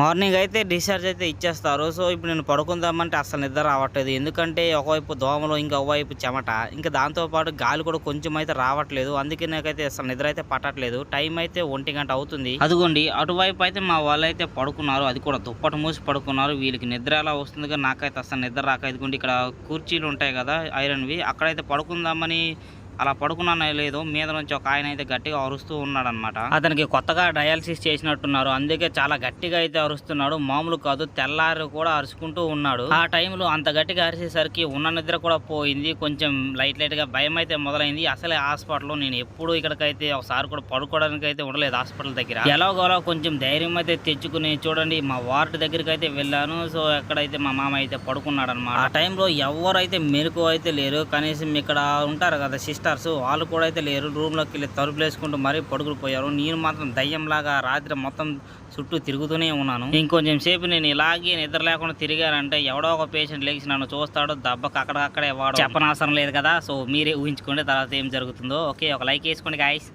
Morning అయితే discharge అయితే ఇచ్చేస్తారు. సో ఇప్పుడు నేను పడుకుందామంటే అసలు నిద్ర రావట్లేదు. ఎందుకంటే ఒకవైపు దోమలు ఇంకా ఒకవైపు చెమట. ఇంకా దాంతో పాటు గాలి కూడా కొంచెం అయితే రావట్లేదు. అందుకే నాకైతే అసలు నిద్ర అయితే పట్టట్లేదు. టైం అయితే ఒంటి గంట అవుతుంది. అదిగోండి అటువైపు అయితే మా వాళ్ళు అయితే పడుకున్నారు. అది కూడా దుప్పటి మూసి పడుకున్నారు. వీళ్ళకి నిద్ర ఎలా వస్తుంది? నాకైతే అసలు నిద్ర రాక. ఇదిగోండి ఇక్కడ కుర్చీలు ఉంటాయి కదా ఐరన్వి. అక్కడైతే పడుకుందామని అలా పడుకున్నానో లేదో మీద నుంచి ఒక ఆయన అయితే గట్టిగా అరుస్తూ ఉన్నాడు అనమాట అతనికి కొత్తగా డయాలసిస్ చేసినట్టున్నారు. అందుకే చాలా గట్టిగా అయితే అరుస్తున్నాడు. మామూలు కాదు తెల్లారి కూడా అరుచుకుంటూ ఉన్నాడు. ఆ టైంలో అంత గట్టిగా అరిసేసరికి ఉన్న నిద్ర కూడా పోయింది. కొంచెం లైట్ లైట్గా భయం అయితే మొదలైంది. అసలే హాస్పిటల్లో నేను ఎప్పుడు ఇక్కడికైతే ఒకసారి కూడా పడుకోవడానికి అయితే ఉండలేదు హాస్పిటల్ దగ్గర. ఎలాగోలా కొంచెం ధైర్యం అయితే తెచ్చుకుని చూడండి మా వార్డు దగ్గరికి అయితే వెళ్ళాను. సో ఎక్కడైతే మా మామ అయితే పడుకున్నాడు అనమాట ఆ టైంలో ఎవరైతే మెలకు అయితే లేరు కనీసం ఇక్కడ ఉంటారు కదా సిస్టర్స్ వాళ్ళు కూడా అయితే లేరు. రూమ్లోకి వెళ్ళి తలుపులు వేసుకుంటూ మరీ పడుకులు పోయారు నేను మాత్రం దయ్యంలాగా రాత్రి మొత్తం చుట్టూ తిరుగుతూనే ఉన్నాను. ఇంకొంచెం సేపు నేను ఇలాగే నిద్ర లేకుండా తిరిగానంటే ఎవడో ఒక పేషెంట్ లేచి నన్ను చూస్తాడు. దెబ్బకు అక్కడక్కడే వాడు. చెప్పనవసరం లేదు కదా. సో మీరే ఊహించుకోండి తర్వాత ఏం జరుగుతుందో. ఓకే ఒక లైక్ వేసుకోండి గాయస్